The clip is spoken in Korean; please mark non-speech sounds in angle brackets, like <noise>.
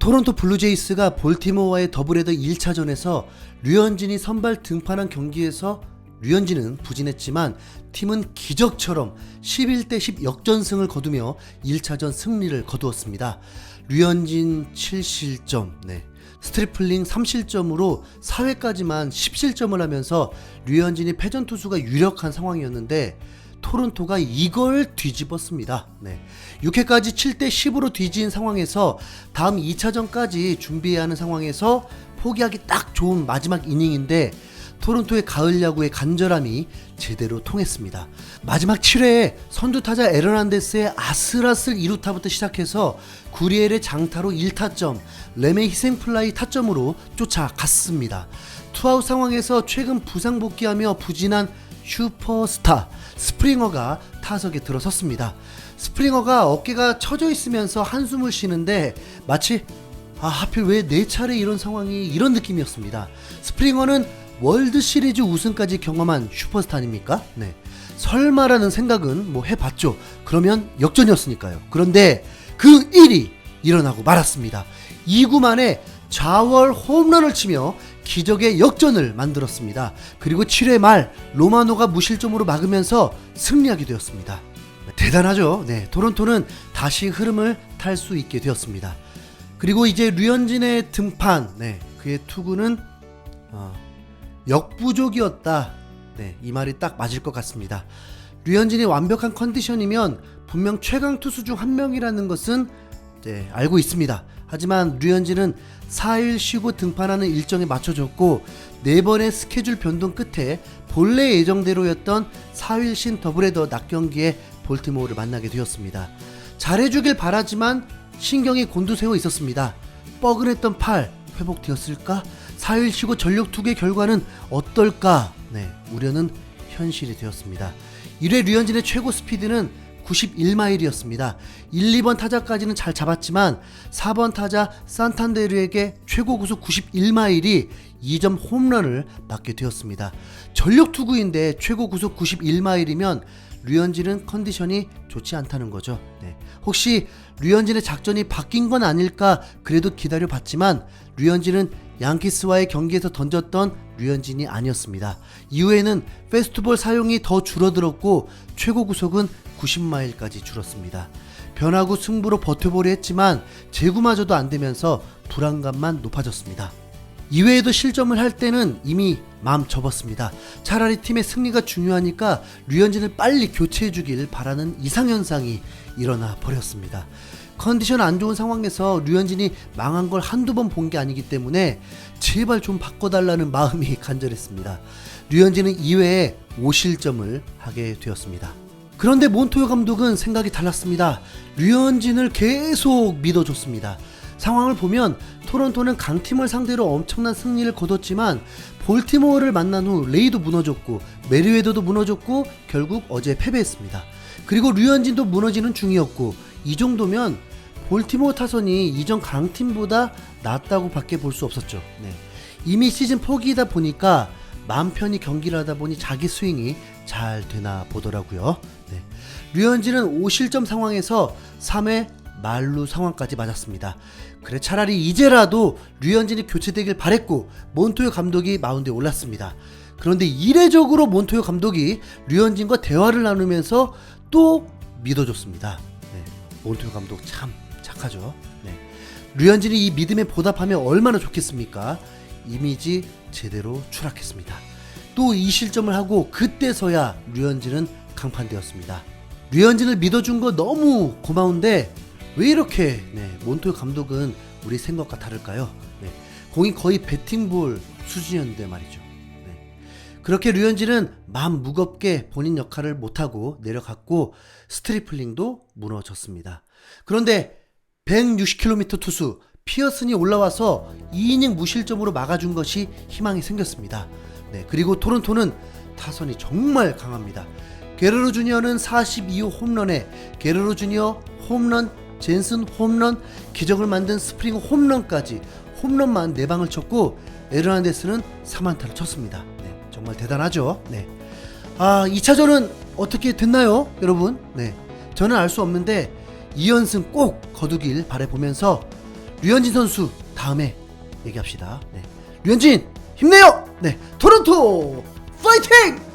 토론토 블루제이스가 볼티모어와의 더블헤더 1차전에서 류현진이 선발 등판한 경기에서 류현진은 부진했지만 팀은 기적처럼 11대 10 역전승을 거두며 1차전 승리를 거두었습니다. 류현진 7실점, 네. 스트리플링 3실점으로 4회까지만 10실점을 하면서 류현진이 패전 투수가 유력한 상황이었는데 토론토가 이걸 뒤집었습니다. 네. 6회까지 7대 10으로 뒤진 상황에서 다음 2차전까지 준비해야 하는 상황에서 포기하기 딱 좋은 마지막 이닝인데 토론토의 가을 야구의 간절함이 제대로 통했습니다. 마지막 7회에 선두 타자 에르난데스의 아슬아슬 2루타부터 시작해서 구리엘의 장타로 1타점, 렘의 희생플라이 타점으로 쫓아갔습니다. 투아웃 상황에서 최근 부상 복귀하며 부진한 슈퍼스타 스프링어가 타석에 들어섰습니다. 스프링어가 어깨가 처져 있으면서 한숨을 쉬는데 마치 아 하필 왜 네 차례 이런 상황이 이런 느낌이었습니다. 스프링어는 월드 시리즈 우승까지 경험한 슈퍼스타 아닙니까? 네. 설마라는 생각은 뭐 해봤죠. 그러면 역전이었으니까요. 그런데 그 일이 일어나고 말았습니다. 2구 만에 좌월 홈런을 치며 기적의 역전을 만들었습니다. 그리고 7회 말 로마노가 무실점으로 막으면서 승리하게 되었습니다. 대단하죠. 네, 토론토는 다시 흐름을 탈 수 있게 되었습니다. 그리고 이제 류현진의 등판, 네, 그의 투구는 어, 역부족이었다. 네, 이 말이 딱 맞을 것 같습니다. 류현진이 완벽한 컨디션이면 분명 최강 투수 중 한 명이라는 것은 네, 알고 있습니다. 하지만 류현진은 4일 쉬고 등판하는 일정에 맞춰졌고 네 번의 스케줄 변동 끝에 본래 예정대로였던 4일 신 더블헤더 낮 경기에 볼티모어를 만나게 되었습니다. 잘해주길 바라지만 신경이 곤두세워 있었습니다. 뻐근했던 팔 회복되었을까? 4일 쉬고 전력 투구의 결과는 어떨까? 네, 우려는 현실이 되었습니다. 1회 류현진의 최고 스피드는 91마일이었습니다. 1, 2번 타자까지는 잘 잡았지만 4번 타자 산탄데르에게 최고 구속 91마일이 2점 홈런을 맞게 되었습니다. 전력 투구인데 최고 구속 91마일이면 류현진은 컨디션이 좋지 않다는 거죠. 네. 혹시 류현진의 작전이 바뀐 건 아닐까 그래도 기다려 봤지만 류현진은 양키스와의 경기에서 던졌던 류현진이 아니었습니다. 이후에는 페스트볼 사용이 더 줄어들었고 최고 구속은 90마일까지 줄었습니다. 변하고 승부로 버텨보려 했지만 제구마저도 안 되면서 불안감만 높아졌습니다. 이외에도 실점을 할 때는 이미 마음 접었습니다. 차라리 팀의 승리가 중요하니까 류현진을 빨리 교체해 주길 바라는 이상현상이 일어나 버렸습니다. 컨디션 안 좋은 상황에서 류현진이 망한 걸 한두 번 본 게 아니기 때문에 제발 좀 바꿔달라는 마음이 <laughs> 간절했습니다. 류현진은 2회에 5실점을 하게 되었습니다. 그런데 몬토요 감독은 생각이 달랐습니다. 류현진을 계속 믿어줬습니다. 상황을 보면 토론토는 강팀을 상대로 엄청난 승리를 거뒀지만 볼티모어를 만난 후 레이도 무너졌고 메리웨더도 무너졌고 결국 어제 패배했습니다. 그리고 류현진도 무너지는 중이었고 이 정도면 볼티모어 타선이 이전 강팀보다 낫다고 밖에 볼 수 없었죠. 네. 이미 시즌 포기이다 보니까 마음 편히 경기를 하다 보니 자기 스윙이 잘 되나 보더라고요. 네. 류현진은 5실점 상황에서 3회 말루 상황까지 맞았습니다. 그래 차라리 이제라도 류현진이 교체되길 바랬고 몬토요 감독이 마운드에 올랐습니다. 그런데 이례적으로 몬토요 감독이 류현진과 대화를 나누면서 또 믿어줬습니다. 네. 몬토요 감독 참 착하죠. 네. 류현진이 이 믿음에 보답하면 얼마나 좋겠습니까? 이미지 제대로 추락했습니다. 또 이 실점을 하고 그때서야 류현진은 강판되었습니다. 류현진을 믿어준 거 너무 고마운데 왜 이렇게 네, 몬토요 감독은 우리 생각과 다를까요? 네, 공이 거의 배팅볼 수준이었는데 말이죠. 네. 그렇게 류현진은 마음 무겁게 본인 역할을 못하고 내려갔고 스트리플링도 무너졌습니다. 그런데 160km 투수 피어슨이 올라와서 2이닝 무실점으로 막아준 것이 희망이 생겼습니다. 네, 그리고 토론토는 타선이 정말 강합니다. 게르로 주니어는 42호 홈런에 게르로 주니어 홈런, 젠슨 홈런, 기적을 만든 스프링 홈런까지 홈런만 4방을 쳤고 에르난데스는 3안타를 쳤습니다. 네, 정말 대단하죠. 네. 아, 2차전은 어떻게 됐나요, 여러분? 네. 저는 알 수 없는데 2연승 꼭 거두길 바라보면서 류현진 선수 다음에 얘기합시다. 네. 류현진 힘내요. 네. 토론토 파이팅!